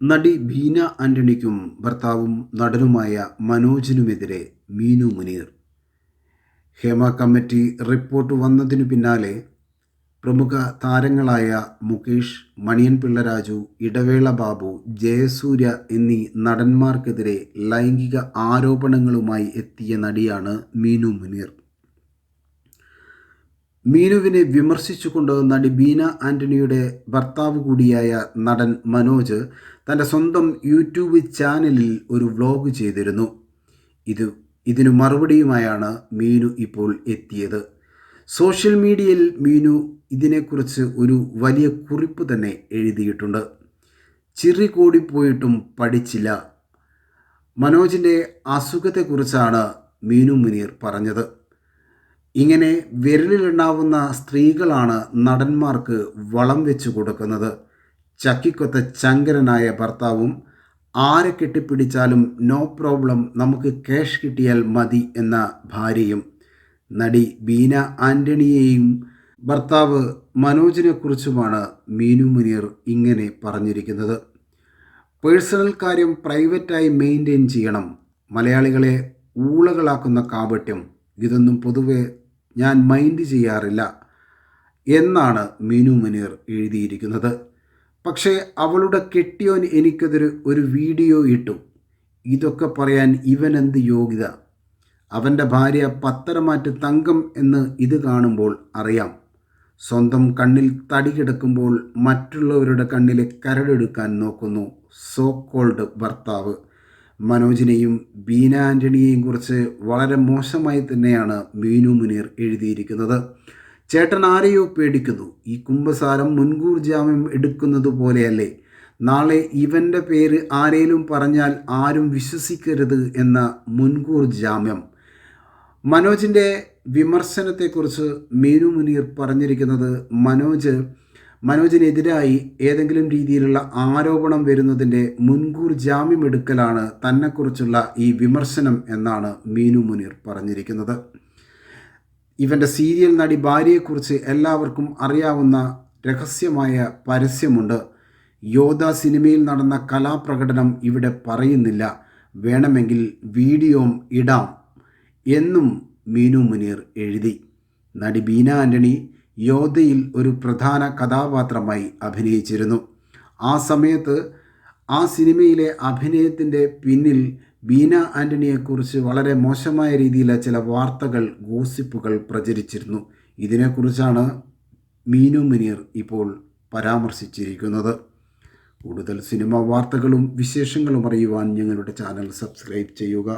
നടി ബീന ആന്റണിക്കും ഭർത്താവും നടനുമായ മനോജിനുമെതിരെ മീനു മുനീർ. ഹേമ കമ്മിറ്റി റിപ്പോർട്ട് വന്നതിനു പിന്നാലെ പ്രമുഖ താരങ്ങളായ മുകേഷ് മണിയൻ പിള്ളരാജു ഇടവേള ബാബു ജയസൂര്യ എന്നീ നടന്മാർക്കെതിരെ ലൈംഗിക ആരോപണങ്ങളുമായി എത്തിയ നടിയാണ് മീനു മുനീർ. മീനുവിനെ വിമർശിച്ചുകൊണ്ട് നടി ബീന ആന്റണിയുടെ ഭർത്താവ് കൂടിയായ നടൻ മനോജ് തന്റെ സ്വന്തം യൂട്യൂബ് ചാനലിൽ ഒരു വ്ലോഗ് ചെയ്തിരുന്നു. ഇത് ഇതിനു മറുപടിയുമായാണ് മീനു ഇപ്പോൾ എത്തിയത്. സോഷ്യൽ മീഡിയയിൽ മീനു ഇതിനെക്കുറിച്ച് ഒരു വലിയ കുറിപ്പ് തന്നെ എഴുതിയിട്ടുണ്ട്. ചിറി കൂടിപ്പോയിട്ടും പഠിച്ചില്ല. മനോജിന്റെ അസുഖത്തെക്കുറിച്ചാണ് മീനു മുനീർ പറഞ്ഞത്. ഇങ്ങനെ വിരലിലുണ്ടാവുന്ന സ്ത്രീകളാണ് നടന്മാർക്ക് വളം വെച്ചു കൊടുക്കുന്നത്. ചക്കിക്കൊത്ത ചങ്കരനായ ഭർത്താവും ആരെ കെട്ടിപ്പിടിച്ചാലും നോ പ്രോബ്ലം നമുക്ക് ക്യാഷ് കിട്ടിയാൽ മതി എന്ന ഭാര്യയും നടി ബീന ആന്റണിയെയും ഭർത്താവ് മനോജിനെക്കുറിച്ചുമാണ് മീനു മുനീർ ഇങ്ങനെ പറഞ്ഞിരിക്കുന്നത്. പേഴ്സണൽ കാര്യം പ്രൈവറ്റായി മെയിന്റെയിൻ ചെയ്യണം. മലയാളികളെ ഊളകളാക്കുന്ന കാപട്യം ഇതൊന്നും പൊതുവെ ഞാൻ മൈൻഡ് ചെയ്യാറില്ല എന്നാണ് മീനു മുനീർ എഴുതിയിരിക്കുന്നത്. പക്ഷേ അവളുടെ കെട്ടിയോൻ എനിക്കതൊരു ഒരു വീഡിയോ ഇട്ടു. ഇതൊക്കെ പറയാൻ ഇവൻ എന്ത് യോഗ്യത? അവന്റെ ഭാര്യ പത്തരമാറ്റ് തങ്കം എന്ന് ഇത് കാണുമ്പോൾ അറിയാം. സ്വന്തം കണ്ണിൽ തടി കിടക്കുമ്പോൾ മറ്റുള്ളവരുടെ കണ്ണിലെ കരടെടുക്കാൻ നോക്കുന്നു. സോ കോൾഡ് ഭർത്താവ്. മനോജിനെയും ബീന ആന്റണിയെയും കുറിച്ച് വളരെ മോശമായി തന്നെയാണ് മീനു മുനീർ എഴുതിയിരിക്കുന്നത്. ചേട്ടൻ ആരെയോ പേടിക്കുന്നു. ഈ കുംഭസാരം മുൻകൂർ ജാമ്യം എടുക്കുന്നത് പോലെയല്ലേ. നാളെ ഇവന്റെ പേര് ആരേലും പറഞ്ഞാൽ ആരും വിശ്വസിക്കരുത് എന്ന മുൻകൂർ ജാമ്യം. മനോജിന്റെ വിമർശനത്തെക്കുറിച്ച് മീനു മുനീർ പറഞ്ഞിരിക്കുന്നത് മനോജ് മനോജിനെതിരായി ഏതെങ്കിലും രീതിയിലുള്ള ആരോപണം വരുന്നതിന്റെ മുൻകൂർ ജാമ്യമെടുക്കലാണ് തന്നെക്കുറിച്ചുള്ള ഈ വിമർശനം എന്നാണ് മീനു മുനീർ പറഞ്ഞിരിക്കുന്നത്. ഇവന്റെ സീരിയൽ നടി ഭാര്യയെക്കുറിച്ച് എല്ലാവർക്കും അറിയാവുന്ന രഹസ്യമായ പരസ്യമുണ്ട്. യോധ സിനിമയിൽ നടന്ന കലാപ്രകടനം ഇവിടെ പറയുന്നില്ല. വേണമെങ്കിൽ വീഡിയോം ഇടാം എന്നും മീനു മുനീർ എഴുതി. നടി ബീന ആന്റണി യോധയിൽ ഒരു പ്രധാന കഥാപാത്രമായി അഭിനയിച്ചിരുന്നു. ആ സമയത്ത് ആ സിനിമയിലെ അഭിനയത്തിന്റെ പിന്നിൽ ബീന ആന്റണിയെക്കുറിച്ച് വളരെ മോശമായ രീതിയിലെ ചില വാർത്തകൾ ഗോസിപ്പുകൾ പ്രചരിച്ചിരുന്നു. ഇതിനെക്കുറിച്ചാണ് മീനു മുനീർ ഇപ്പോൾ പരാമർശിച്ചിരിക്കുന്നത്. കൂടുതൽ സിനിമ വാർത്തകളും വിശേഷങ്ങളും അറിയുവാൻ ഞങ്ങളുടെ ചാനൽ സബ്സ്ക്രൈബ് ചെയ്യുക.